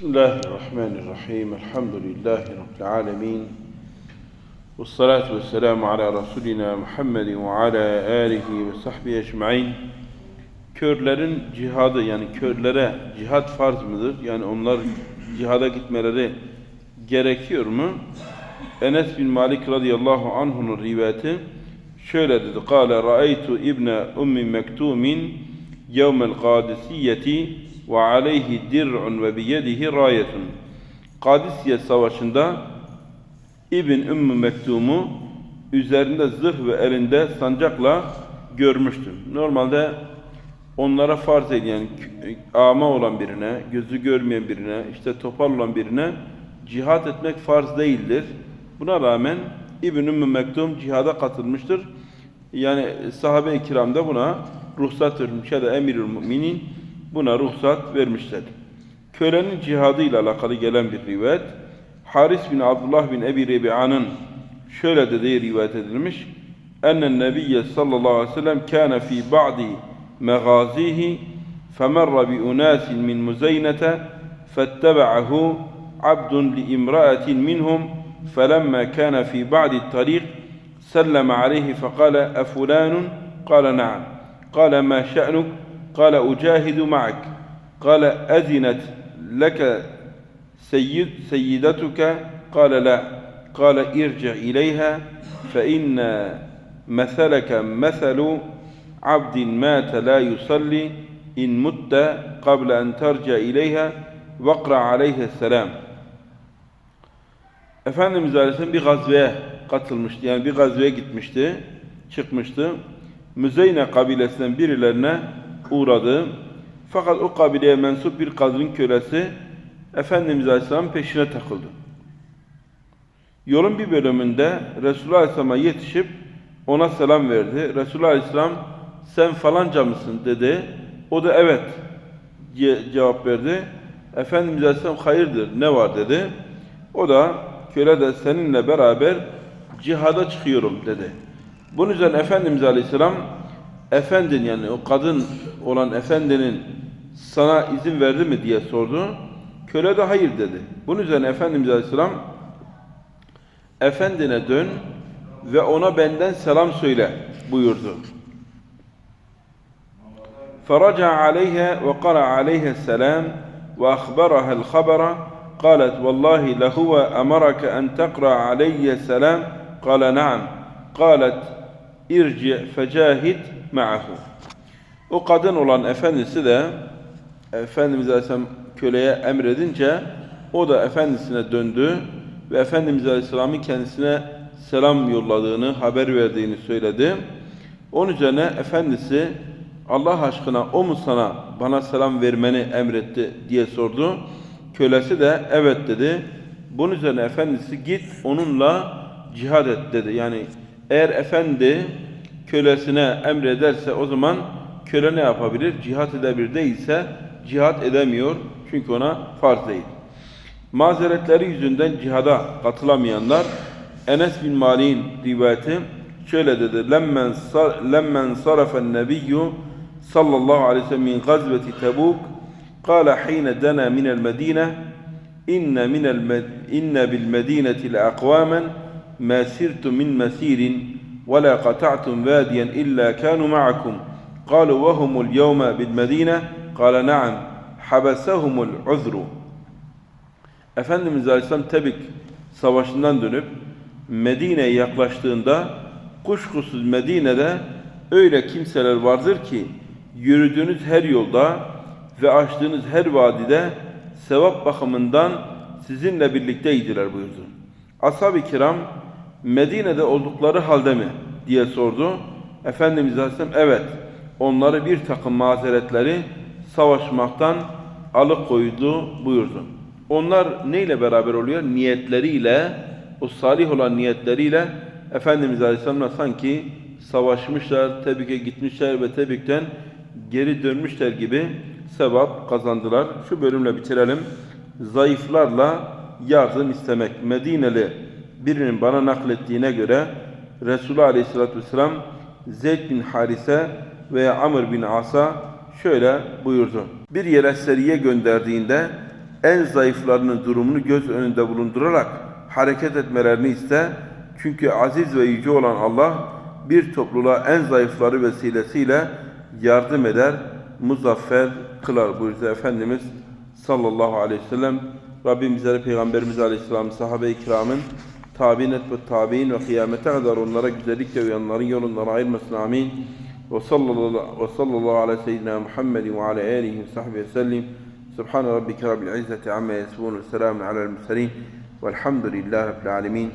Bismillahirrahmanirrahim. Elhamdülillahi Rabbil alemin. Ve salatu ve selamu ala Resulina Muhammedin ve ala alihi ve sahbihi ecmain. Körlerin cihadı yani körlere cihat farz mıdır? Yani onlar cihada gitmeleri gerekiyor mu? Enes bin Malik radıyallahu anh'un rivayeti şöyle dedi. Kale ra'aytu ibne ummi mektumin yevmel kadisiyeti ve aleyhi dir'un ve biyedihi rayetun. Kadisiye savaşında İbn Ümmü Mektum'u üzerinde zırh ve elinde sancakla görmüştüm. Normalde onlara farz edilen ama olan birine, gözü görmeyen birine, işte topal olan birine cihat etmek farz değildir. Buna rağmen İbn Ümmü Mektum cihada katılmıştır. Yani sahabe-i kiram da buna ruhsat vermiş ya da emirül müminin buna ruhsat vermişler. Kölenin cihadı ile alakalı gelen bir rivayet. Haris bin Abdullah bin Ebi Rebi'anın şöyle dediği rivayet edilmiş. Ennen Nebiyye sallallahu aleyhi ve sellem kâne fî ba'di megazihi femerra bi unasin min muzeynete fettebe'ahu abdun li imra'atin minhum فلما كان في بعد الطريق سلم عليه فقال أفلان قال نعم قال ما شأنك قال أجاهد معك قال أذنت لك سيد سيدتك قال لا قال ارجع إليها فإن مثلك مثل عبد مات لا يصلي إن مت قبل أن ترجع إليها واقرأ عليه السلام Efendimiz Aleyhisselam bir gazveye katılmıştı. Yani bir gazveye gitmişti, çıkmıştı. Müzeyne kabilesinden birilerine uğradı. Fakat o kabileye mensup bir kadının kölesi Efendimiz Aleyhisselam'ın peşine takıldı. Yolun bir bölümünde Resulullah Aleyhisselam'a yetişip ona selam verdi. Resulullah Aleyhisselam sen falanca mısın dedi. O da evet diye cevap verdi. Efendimiz Aleyhisselam hayırdır ne var dedi. O da köle de seninle beraber cihada çıkıyorum dedi. Bunun üzerine Efendimiz Aleyhisselam efendin yani o kadın olan efendinin sana izin verdi mi diye sordu. Köle de hayır dedi. Bunun üzerine Efendimiz Aleyhisselam efendine dön ve ona benden selam söyle buyurdu. فرجع عليها وقرأ عليها السلام وأخبرها الخبر قالت والله لهو أمرك أن تقرأ علي السلام قال نعم قالت irci fecahid ma'ahu. O kadın olan efendisi de Efendimiz Aleyhisselam köleye emredince o da efendisine döndü ve Efendimiz Aleyhisselam'ın kendisine selam yolladığını, haber verdiğini söyledi. Onun üzerine efendisi Allah aşkına o mu sana bana selam vermeni emretti diye sordu. Kölesi de evet dedi. Bunun üzerine efendisi git onunla cihad et dedi. Yani eğer efendi kölesine emrederse o zaman köle ne yapabilir? Cihat edebilir değilse cihat edemiyor. Çünkü ona farz değil. Mazeretleri yüzünden cihada katılamayanlar Enes bin Malik'in rivayeti şöyle dedi. Lemmen, lemmen sarafen nebiyyü sallallahu aleyhi ve sellem min gazveti tebuk kâle hîne dena minel medine inne, minel, inne bil medineti le akvamen ما سرت من مسير ولا قطعتم واديا إلا كانوا معكم قالوا وهم اليوم بالمدينة قال نعم حبسهم العذر Efendimiz Aleyhisselam Tebük savaşından dönüp Medine'ye yaklaştığında kuşkusuz Medine'de öyle kimseler vardır ki yürüdüğünüz her yolda ve açtığınız her vadide sevap bakımından sizinle birlikteydiler buyurdu. Ashab-ı kiram Medine'de oldukları halde mi diye sordu. Efendimiz Aleyhisselam evet onları bir takım mazeretleri savaşmaktan alıkoydu buyurdu. Onlar neyle beraber oluyor? Niyetleriyle, o salih olan niyetleriyle Efendimiz Aleyhisselam'la sanki savaşmışlar, Tebük'e gitmişler ve Tebük'ten geri dönmüşler gibi sevap kazandılar. Şu bölümle bitirelim. Zayıflarla yardım istemek. Medineli birinin bana naklettiğine göre Resulullah Aleyhisselatü Vesselam Zeyd bin Harise veya Amr bin As'a şöyle buyurdu. Bir yere seriye gönderdiğinde en zayıflarının durumunu göz önünde bulundurarak hareket etmelerini iste. Çünkü aziz ve yüce olan Allah bir topluluğa en zayıfları vesilesiyle yardım eder, muzaffer kılar buyurdu Efendimiz sallallahu aleyhi ve sellem. Rabbim bizlere Peygamberimiz aleyhisselam, sahabe-i kiramın تابينت بالتابين وقيامة تغدر النرق ذلك وينري النرائي المسلمين وصلى الله وصلى الله على سيدنا محمد وعلى آله وصحبه وسلم. سبحان ربك رب العزة عما يصفون والسلام على المرسلين. والحمد لله رب العالمين.